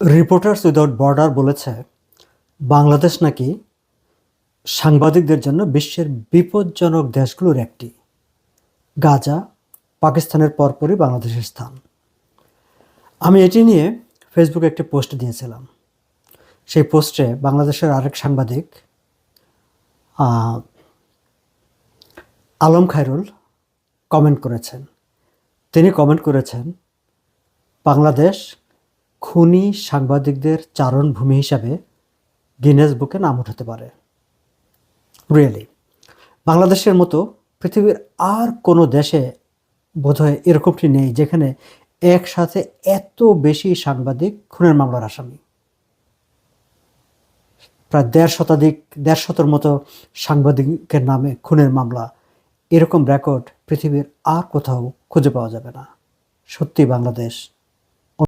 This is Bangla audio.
রিপোর্টার্স উইদাউট বর্ডার বলেছে, বাংলাদেশ নাকি সাংবাদিকদের জন্য বিশ্বের বিপজ্জনক দেশগুলোর একটি। গাজা পাকিস্তানের পরপরই বাংলাদেশের স্থান। আমি এটি নিয়ে ফেসবুকে একটি পোস্ট দিয়েছিলাম। সেই পোস্টে বাংলাদেশের আরেক সাংবাদিক আলম খায়রুল কমেন্ট করেছেন। তিনি কমেন্ট করেছেন, বাংলাদেশ খুনি সাংবাদিকদের চারণভূমি হিসাবে গিনেস বুকে নাম উঠাতে পারে। রিয়েলি বাংলাদেশের মতো পৃথিবীর আর কোনো দেশে বোধহয় এরকমটি নেই যেখানে একসাথে এত বেশি সাংবাদিক খুনের মামলার আসামি। প্রায় দেড় শতাধিক, দেড় শতর মতো সাংবাদিকের নামে খুনের মামলা। এরকম রেকর্ড পৃথিবীর আর কোথাও খুঁজে পাওয়া যাবে না। সত্যি বাংলাদেশ